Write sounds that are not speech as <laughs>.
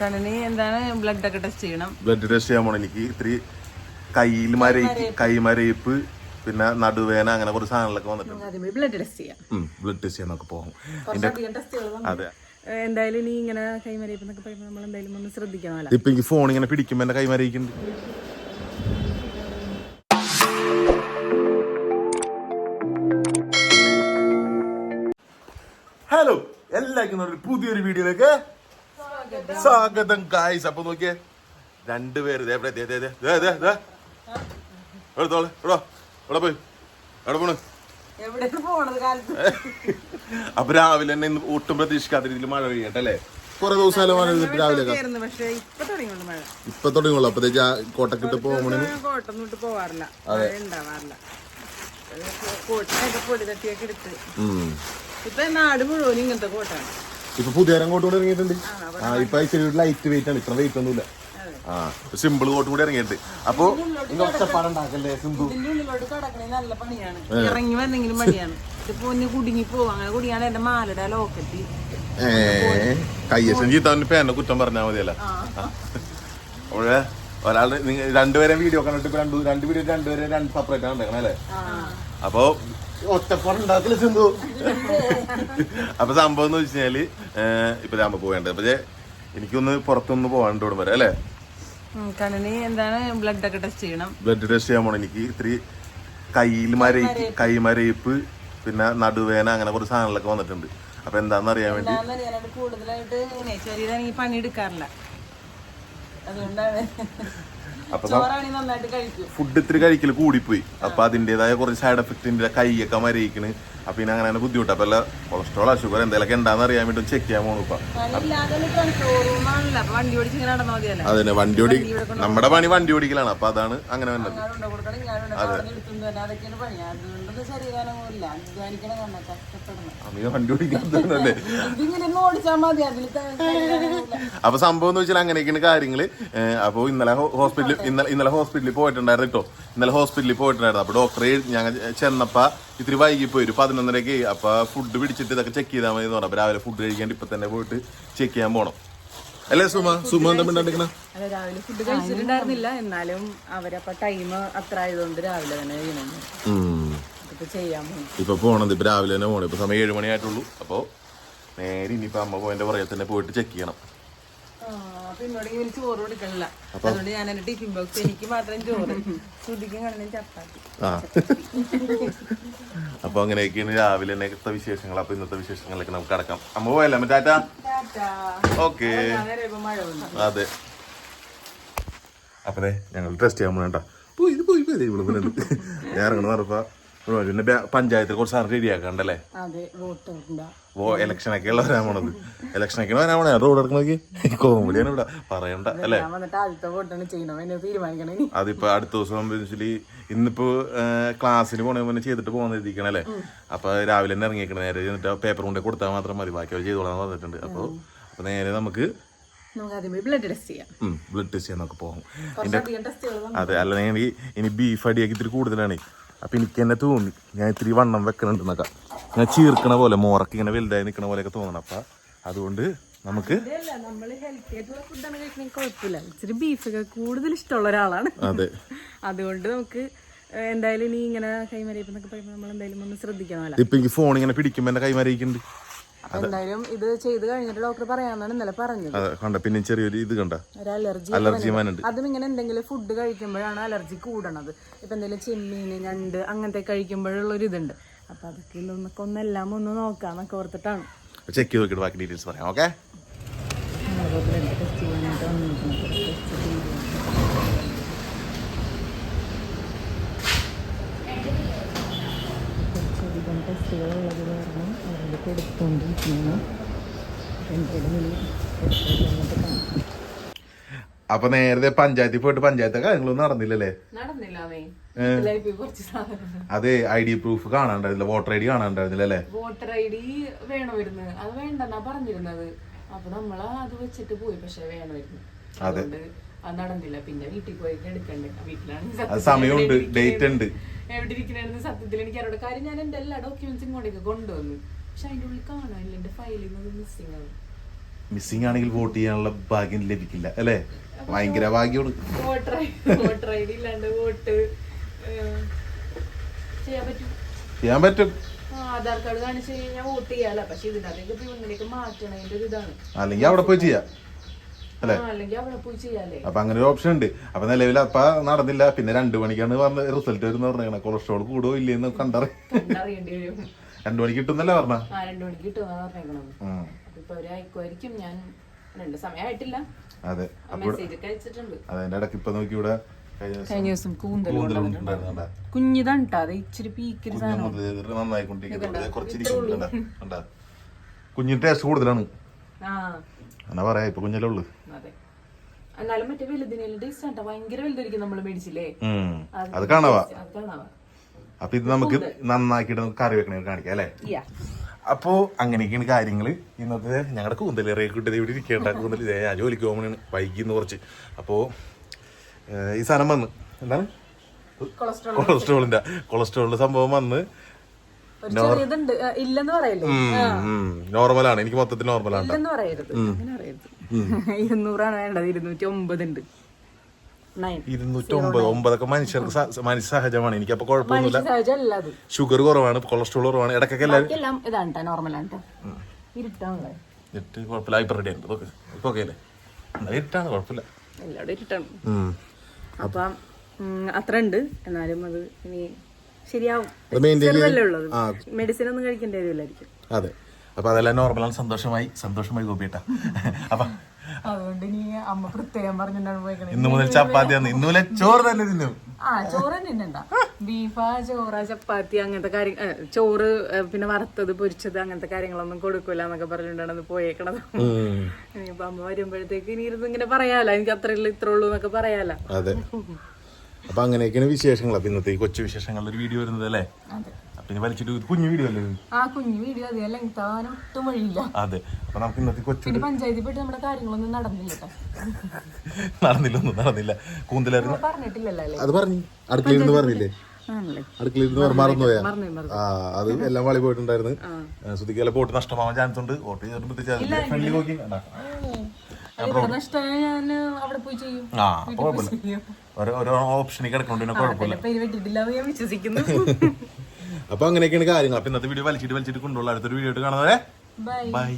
കണ്ണിന് എന്താണ് ബ്ലഡ് ഒക്കെ ടെസ്റ്റ് ചെയ്യണം? ബ്ലഡ് ടെസ്റ്റ് ചെയ്യാൻ പോണം. എനിക്ക് ഇത്തിരി കയ്യിൽ മരയിപ്പ്. കൈ മരയിപ്പ് പിന്നെ നടുവേന അങ്ങനെ കുറച്ച് സാധനങ്ങളൊക്കെ വന്നിട്ടുണ്ട്. ബ്ലഡ് ടെസ്റ്റ് ചെയ്യാം. ബ്ലഡ് ടെസ്റ്റ് ചെയ്യാൻ നമുക്ക് പോകും. അതെ. എന്തായാലും ഇനി ഇങ്ങനെ കൈമറിയപ്പ് എന്നൊക്കെ പറയുമ്പോൾ നമ്മൾ എന്തായാലും ഒന്ന് ശ്രദ്ധിക്കണമല്ലോ. ഇപ്പൊ എനിക്ക് ഫോൺ ഇങ്ങനെ പിടിക്കുമ്പോ എന്റെ കൈമരയിക്കുന്നുണ്ട് ഹലോ എല്ലാവർക്കും പുതിയൊരു വീഡിയോയിലേക്ക് സ്വാഗതം. ഗായ്സ് അപ്പൊ നോക്കിയേ രണ്ടുപേര്. എടുത്തോളെ എടോ എവിടെ പോയി? എവിടെ പോണ്? അപ്പൊ രാവിലെ തന്നെ ഇന്ന് ഒട്ടും പ്രതീക്ഷിക്കാത്ത രീതിയിൽ മഴ പെയ്യട്ടല്ലേ കൊറേ ദിവസമായാലും മഴ പെയ്തിട്ട് രാവിലെ ഇപ്പൊ തുടങ്ങിയുള്ളൂ അപ്പത്തേക്ക് കോട്ടക്കിട്ട് പോകുമ്പോഴേ കോട്ടൊന്നും പോവാറില്ല. മഴ ഉണ്ടാവാറില്ല. കോട്ടിനൊക്കെ പൊടി തട്ടിയൊക്കെ എടുത്ത്. ഇപ്പൊ നാട് മുഴുവൻ ഇങ്ങനത്തെ കോട്ടാണ്. ഇപ്പൊ പുതിയ കോട്ട് കൂടെ ഇറങ്ങിയിട്ടുണ്ട്. ആ ഇപ്പൊ ഇച്ചിരി ലൈറ്റ് വെയിറ്റ് ആണ്. ഇത്ര വെയിറ്റ് ഒന്നുമില്ല. ആ സിമ്പിൾ കോട്ട് കൂടി ഇറങ്ങിയിട്ടുണ്ട്. അപ്പൊ നിങ്ങൾ ഒച്ചപ്പാടുണ്ടാക്കല്ലേ സിന്ധു? ഇതിന്റെ ഉള്ളിലോട്ട് കടക്കണേ നല്ല പണിയാണ്. ഇറങ്ങി വന്നെങ്കിലും പണിയാണ് ഇതിപ്പോ ഒന്ന് കുടുങ്ങി പോവും. അങ്ങനെ കുടുങ്ങിയാണ് എന്റെ മാലയുടെ ലോക്കറ്റ്. ഏ കയ്യസം ചീത്താവിന്റെ പേനെ കുറ്റം പറഞ്ഞാൽ മതിയല്ല. അവിടെ ഒരാൾ രണ്ടുപേരെ വീഡിയോ കണ്ടിട്ട് രണ്ടു രണ്ട് രണ്ട് വീഡിയോ രണ്ടുപേരെ രണ്ട് സെപ്പറേറ്റ് ആണ് അല്ലേ? അപ്പൊ ഒറ്റപ്പാടുണ്ടാക്കില്ല സിന്ധു. അപ്പൊ സംഭവം എന്ന് വെച്ച് കഴിഞ്ഞാൽ ഏഹ്, ഇപ്പൊ രാമ പോകേണ്ടത്. പക്ഷേ എനിക്കൊന്ന് പുറത്തൊന്ന് പോകാണ്ട് ഇവിടെ വരെ അല്ലേ? കണ്ണിന് എന്താണ് ബ്ലഡ് ഒക്കെ ടെസ്റ്റ് ചെയ്യണം. ബ്ലഡ് ടെസ്റ്റ് ചെയ്യാൻ പോണം. എനിക്ക് ഇത്തിരി കയ്യിൽ മരയിപ്പ് കൈ മരയിപ്പ് പിന്നെ നടുവേന അങ്ങനെ കുറച്ച് സാധനങ്ങളൊക്കെ വന്നിട്ടുണ്ട്. അപ്പൊ എന്താന്ന് അറിയാൻ വേണ്ടി കൂടുതലായിട്ട് ശരീരം ഈ പണി എടുക്കാറില്ല. അതുകൊണ്ടാണ്. അപ്പൊ ഫുഡ് ഇത്തിരി കഴിക്കൽ കൂടിപ്പോയി. അപ്പൊ അതിന്റേതായ കുറച്ച് സൈഡ് എഫക്റ്റിന്റെ കൈയൊക്കെ മരയിക്കണ്. അപ്പൊ പിന്നെ അങ്ങനെ ബുദ്ധിമുട്ട്. അപ്പൊ കൊളസ്ട്രോൾ ഷുഗർ എന്തെങ്കിലുമൊക്കെ ഉണ്ടാന്ന് അറിയാൻ വേണ്ടി ചെക്ക് ചെയ്യാൻ പോണു അപ്പൊ വണ്ടി അതന്നെ ഓടി നമ്മുടെ പണി വണ്ടി ഓടിക്കലാണ്. അപ്പൊ അതാണ് അങ്ങനെ വന്നത്. ഞാനുണ്ടോ ശരീരമൊന്നുമില്ല അധ്വാനിക്കണം കഷ്ടപ്പെടണം വണ്ടി ഓടിക്കാത്തല്ലേ ഇതിങ്ങനെ ഓടിച്ചാൽ മതി. അതിൽ അപ്പൊ സംഭവം എന്ന് വെച്ചാൽ അങ്ങനെയൊക്കെയാണ് കാര്യങ്ങൾ. അപ്പൊ ഇന്നലെ ഹോസ്പിറ്റലിൽ ഇന്നലെ ഇന്നലെ ഹോസ്പിറ്റലിൽ പോയിട്ടുണ്ടായിരുന്നു കേട്ടോ. ഇന്നലെ ഹോസ്പിറ്റലിൽ പോയിട്ടുണ്ടായിരുന്നു. അപ്പൊ ഡോക്ടറെ ഞങ്ങൾ ചെന്നപ്പോ ഇത്തിരി വൈകി പോയി ഒരു പതിനൊന്നരക്ക് അപ്പൊ ഫുഡ് പിടിച്ചിട്ട് ഇതൊക്കെ ചെക്ക് ചെയ്താൽ മതി എന്ന് പറഞ്ഞു. അപ്പൊ രാവിലെ ഫുഡ് കഴിക്കാൻ ഇപ്പൊ തന്നെ പോയിട്ട് ചെക്ക് ചെയ്യാൻ പോണം. അല്ലേ സുമ? സുമ എന്താ അല്ല രാവിലെ ഫുഡ് കഴിച്ചിട്ടുണ്ടായിരുന്നില്ല. എന്നാലും അവരപ്പ ടൈം അത്ര ആയതുകൊണ്ട് രാവിലെ തന്നെ ചെയ്യണം ഇപ്പൊ പോണത് ഇപ്പൊ രാവിലെ തന്നെ പോണു. ഇപ്പൊ സമയം ഏഴ് മണിയായിട്ടുള്ളൂ അപ്പൊ നേരെ ഇനിയിപ്പോ അമ്മ പോയതിന്റെ പുറകെ തന്നെ പോയിട്ട് ചെക്ക് ചെയ്യണം. അപ്പൊ അങ്ങനെയൊക്കെയാണ് രാവിലെ ഇന്നത്തെ വിശേഷങ്ങൾ. അപ്പൊ ഇന്നത്തെ വിശേഷങ്ങളൊക്കെ നമുക്ക് അടക്കാം അമ്മ പോയല്ലേ ടാറ്റാ. ഓക്കേ. അതെ. അപ്പതേ ഞങ്ങൾ ട്രസ്റ്റ് ചെയ്യാൻ പോണേട്ടാ പോയി പോയി പോയി. ഇവിടെ ഞാൻ ഇറങ്ങണ പറഞ്ഞപ്പോ പിന്നെ പഞ്ചായത്തിൽ കുറച്ച് സാധനം റെഡിയാക്കണ്ടല്ലേ വോട്ട് ഉണ്ടാ ഓ ഇലക്ഷനൊക്കെ ഉള്ള വരാമണത് ഇലക്ഷനൊക്കെ വരാമണേ അത് റോഡ് കോമഡിയാണ് ഇവിടെ. പറയണ്ട അല്ലേ? അതിപ്പോ അടുത്ത ദിവസം ഇന്നിപ്പോ ക്ലാസ്സിന് പോണെ മുന്നേ ചെയ്തിട്ട് പോകുന്ന ഇരിക്കണല്ലേ അപ്പൊ രാവിലെ തന്നെ ഇറങ്ങിയേക്കണ നേരെ. ചെന്നിട്ട് പേപ്പർ കൊണ്ടേ കൊടുത്താൽ മാത്രം മതി. ബാക്കി അവർ ചെയ്തോളാൻ പറഞ്ഞിട്ടുണ്ട്. അപ്പൊ അപ്പൊ നേരെ നമുക്ക് ബ്ലഡ് ടെസ്റ്റ് ചെയ്യാം. നമുക്ക് പോകും അതെ അല്ലെങ്കിൽ ഇനി ബീഫ് അടിയാക്കി ഇത്തിരി കൂടുതലാണ്. അപ്പൊ എനിക്ക് തന്നെ. തോന്നി ഞാൻ ഇത്തിരി വണ്ണം വെക്കണുണ്ടെന്നൊക്കെ. ഞാൻ ചീർക്കണ പോലെ മോറക്ക് ഇങ്ങനെ വലുതായി നിൽക്കണ പോലെയൊക്കെ തോന്നണം. അപ്പം അതുകൊണ്ട് നമുക്ക് കുഴപ്പമില്ല. ഇച്ചിരി ബീഫൊക്കെ കൂടുതൽ ഇഷ്ടമുള്ള ഒരാളാണ്. അതെ. അതുകൊണ്ട് നമുക്ക് എന്തായാലും ഇനി ഇങ്ങനെ കൈമറിയപ്പ് എന്നൊക്കെ പറയുമ്പോൾ നമ്മൾ എന്തായാലും ഒന്ന് ശ്രദ്ധിക്കണമല്ലോ. ഇപ്പൊ എനിക്ക് ഫോൺ ഇങ്ങനെ പിടിക്കുമ്പോ എന്റെ കൈമാറിയിക്കുന്നുണ്ട് അപ്പൊ എന്തായാലും ഇത് ചെയ്ത് കഴിഞ്ഞിട്ട് ഡോക്ടർ പറയാന്നാണ് ഇന്നലെ പറഞ്ഞത്. അതെ കണ്ട പിന്നെ ചെറിയൊരു ഇത് കണ്ട. ഒരു അലർജി അലർജി മാനുണ്ട്. അതും ഇങ്ങനെ എന്തെങ്കിലും ഫുഡ് കഴിക്കുമ്പോഴാണ് അലർജി കൂടണത്. ഇപ്പൊ എന്തെങ്കിലും ചെമ്മീൻ ഞണ്ട് അങ്ങനത്തെ കഴിക്കുമ്പോഴുള്ള ഒരു ഇതുണ്ട് അപ്പൊ അതൊക്കെ നമുക്ക് ഒന്നെല്ലാം ഒന്ന് നോക്കാന്നൊക്കെ ഓർത്തിട്ടാണ്. ചെക്ക് നോക്കിയിട്ട് ബാക്കി ഡീറ്റെയിൽസ് പറയാം ഓക്കെ ടെസ്റ്റ് ചെയ്യാനായിട്ട് വന്നിരിക്കുന്നത് ടെസ്റ്റ് ചെയ്ത് ഉള്ളത് കാരണം അവരുടെ കാണാം അപ്പൊ നേരത്തെ പഞ്ചായത്തിൽ പോയിട്ട് പഞ്ചായത്തെ കാര്യങ്ങളൊന്നും നടന്നില്ലല്ലേ? അതെ ഐ ഡി പ്രൂഫ് കാണാണ്ടായിരുന്നില്ല. വോട്ടർ ഐ ഡി കാണാണ്ടായിരുന്നില്ല അല്ലേ വോട്ടർ ഐ ഡി വേണമായിരുന്നു അത് വേണ്ടെന്നാ പറഞ്ഞിരുന്നത്. അപ്പൊ നമ്മൾ അത് വെച്ചിട്ട് പോയി. പക്ഷെ വേണമായിരുന്നു അതെ. അത് നടന്നില്ല. പിന്നെ വീട്ടിൽ പോയി എടുക്കണ്ടേ. വീട്ടിലാണ് അത് സമയമുണ്ട്. ഡേറ്റ് ഉണ്ട്. എവിടെ ഇരിക്കണെന്ന് സത്യത്തിൽ എനിക്ക് അവരുടെ കാര്യം ഞാൻ എന്റെ എല്ലാ ഡോക്യുമെന്റ്സും കൊണ്ടേക്ക് കൊണ്ടുവന്നു. പക്ഷെ അതിന്റെ ഉള്ളിൽ കാണാനില്ല എന്റെ ഫയലിൽ നിന്ന് മിസ്സിംഗ് ആണ്. മിസ്സിംഗ് ആണെങ്കിൽ വോട്ട് ചെയ്യാനുള്ള ഭാഗ്യം ലഭിക്കില്ല അല്ലേ? ഭയങ്കര ഭാഗ്യമാണ്. വോട്ടർ വോട്ടർ ഐ ഡി ഇല്ലാണ്ട് വോട്ട് ചെയ്യാൻ പറ്റും. ചെയ്യാൻ പറ്റും. ആധാർ കാർഡ് കാണിച്ചു കഴിഞ്ഞാൽ വോട്ട് ചെയ്യാലോ. പക്ഷെ ഇതിനകത്തേക്ക് ഇപ്പൊ ഇങ്ങനെയൊക്കെ മാറ്റണതിന്റെ ഒരു ഇതാണ് അല്ലെങ്കിൽ അവിടെ പോയി ചെയ്യാം. അല്ലേ? അപ്പൊ അങ്ങനെ ഒരു ഓപ്ഷൻ ഉണ്ട്. അപ്പൊ നിലവിൽ അപ്പ നടന്നില്ല. പിന്നെ രണ്ടു മണിക്കാണ് പറഞ്ഞ റിസൾട്ട് വരുന്ന പറഞ്ഞ കൊളസ്ട്രോൾ കൂടുവോ ഇല്ലെന്ന് കണ്ടറി കണ്ടറിയേണ്ടി വരും. രണ്ടു മണിക്ക് കിട്ടുന്നല്ലേ പറഞ്ഞ? രണ്ടു മണിക്ക് അവർ ഞാൻ രണ്ട് സമയമായിട്ടില്ല അതെ. അതിന്റെ ഇടയ്ക്ക് ഇപ്പൊ നോക്കി ഇവിടെ കഴിഞ്ഞ ദിവസം കഴിഞ്ഞ ദിവസം കൂന്തൽ കൂടുതലുണ്ടായിരുന്നു കുഞ്ഞിതാണ് അത് ഇച്ചിരി പീക്കിരി സാധനം മുതൽ നന്നായിക്കൊണ്ടിരിക്കുന്നുണ്ട് കുറച്ചിരിക്കുന്നുണ്ട് കണ്ടാ? കണ്ടാ? കുഞ്ഞിന് ടേസ്റ്റ് കൂടുതലാണ്. ആ. എന്നാ പറയാ ഇപ്പൊ കുഞ്ഞല്ലേ ഉള്ളു. അതെ. എന്നാലും മറ്റേ വലുതിനെല്ലാം ടേസ്റ്റ് ആട്ടോ ഭയങ്കര വലുതായിരിക്കും നമ്മൾ മേടിച്ചില്ലേ. അത് കാണാവാ. അപ്പൊ ഇത് നമുക്ക് നന്നാക്കിയിട്ട് കറി വെക്കണേ കാണിക്കാം അല്ലേ? യാ. അപ്പോ അങ്ങനെയൊക്കെയാണ് കാര്യങ്ങൾ. ഇന്നത്തെ ഞങ്ങളുടെ കൂന്തലേറിയ കിട്ടിയത് ഇവിടെ ഇരിക്കേണ്ട കൂന്തൽ ഞാൻ ജോലിക്ക് പോകുമ്പോഴാണ് വൈകിന്ന് കുറച്ച്. അപ്പോ ഈ സാധനം വന്ന്. എന്താണ്? കൊളസ്ട്രോളിന്റെ കൊളസ്ട്രോളിന്റെ സംഭവം വന്ന് ചെറിയതുണ്ട് ആ, ഇല്ലെന്ന് പറയല്ലേ? നോർമലാണ്. എനിക്ക് മൊത്തത്തിൽ നോർമലാണ് ഇല്ലെന്ന് പറയരുത്. അങ്ങനെ പറയരുത്. ഇരുന്നൂറാണ് വേണ്ടത്. ഇരുന്നൂറ്റി ഒമ്പത് ഉണ്ട് നയൻ ഇരുന്നൂറ്റി ഒമ്പത് ഒമ്പതൊക്കെ മനുഷ്യർക്ക് മനുഷ്യ സഹജമാണ്. എനിക്ക് അപ്പൊ കുഴപ്പമൊന്നുമില്ല ഷുഗർ കുറവാണ് കൊളസ്ട്രോൾ കുറവാണ്. ഇടക്കൊക്കെ ഇതാണ് ട്ടോ നോർമലാണ് കുഴപ്പമില്ല. ഹൈപ്പർ റെഡി ഉണ്ട് ഇതൊക്കെ ഇപ്പൊ ഓക്കെ അല്ലേ? എന്നാ ഇരുട്ടാണ് കുഴപ്പമില്ല. എല്ലാവരും ഇരുട്ടാണ്. അപ്പം അത്ര ഉണ്ട് എന്നാലും അത് ഇനി ശരിയാവും. മെഡിസിൻ ഒന്നും കഴിക്കേണ്ടി അതെ. അപ്പൊ അതെല്ലാം നോർമലാണ് സന്തോഷമായി. സന്തോഷമായി ഗോപിയേട്ടാ. അപ്പൊ അതുകൊണ്ട് ഇനി അമ്മ പ്രത്യേകം പറഞ്ഞിട്ടാണ് പോയിക്കണേ ഇന്ന് മുതൽ ചപ്പാത്തിയാണ് ഇന്ന് മുതൽ ചോറ് തന്നെ തിന്നും. ആ ചോറ് തിന്നണ്ട. ബീഫാ ചോറ. ചപ്പാത്തി അങ്ങനത്തെ കാര്യം ചോറ് പിന്നെ വറുത്തത് പൊരിച്ചത് അങ്ങനത്തെ കാര്യങ്ങളൊന്നും കൊടുക്കൂല എന്നൊക്കെ പറഞ്ഞിട്ടാണ് അത് പോയേക്കണത്. ഇനിയിപ്പൊ അമ്മ വരുമ്പോഴത്തേക്ക് ഇനി ഇരുന്ന് ഇങ്ങനെ പറയാലോ. എനിക്ക് അത്ര ഉള്ളു ഇത്ര ഉള്ളൂ എന്നൊക്കെ പറയാലോ. അതെ. അപ്പൊ അങ്ങനെയൊക്കെയാണ് വിശേഷങ്ങൾ. അപ്പൊ ഇന്നത്തെ ഈ കൊച്ചു വിശേഷങ്ങളുടെ ഒരു വീഡിയോ വരുന്നത് അല്ലേ? അപ്പൊ ഇനി വലിച്ചിട്ട് ഇത് കുഞ്ഞു വീഡിയോ അല്ലേ ആ കുഞ്ഞു വീഡിയോ അതെ. ലെങ്ത് ആവാൻ ഒട്ടും വഴിയില്ല. അതെ. അപ്പൊ നമുക്ക് ഇന്നത്തെ കൊച്ചു പഞ്ചായത്തിൽ പോയിട്ട് നമ്മുടെ കാര്യങ്ങളൊന്നും നടന്നില്ല നടന്നില്ലൊന്നും നടന്നില്ല. ഒന്നും നടന്നില്ല കൂന്തലായിരുന്നു പറഞ്ഞിട്ടില്ലല്ലോ അത് പറഞ്ഞു. അടുക്കളയിൽ നിന്ന് പറഞ്ഞില്ലേ? അടുക്കളയിൽ നിന്ന് മറന്നു പോയാ? മറന്നു മറന്നു ആ അത് എല്ലാം വളി പോയിട്ടുണ്ടായിരുന്നു. ശ്രുതിക്കല പോട്ട് നഷ്ടമാവാൻ ചാൻസ് ഉണ്ട്. വോട്ട് ചെയ്തിട്ട് ഫ്രണ്ട്ലി നോക്കി ആ അപ്പൊ കുഴപ്പമില്ല. ഓരോ ഓരോ ഓപ്ഷനിൽ കിടക്കണോണ്ട് പിന്നെ കുഴപ്പമില്ല. പേര് വെട്ടിട്ടില്ല എന്ന് ഞാൻ വിശ്വസിക്കുന്നു. <laughs> അപ്പൊ അങ്ങനെയൊക്കെയാണ് കാര്യങ്ങൾ. അപ്പൊ ഇന്നത്തെ വീഡിയോ വലിച്ചിട്ട് വലിച്ചിട്ട് കൊണ്ടുള്ള അടുത്തൊരു വീഡിയോ ആയിട്ട് കാണുന്നവരെ ബൈ ബൈ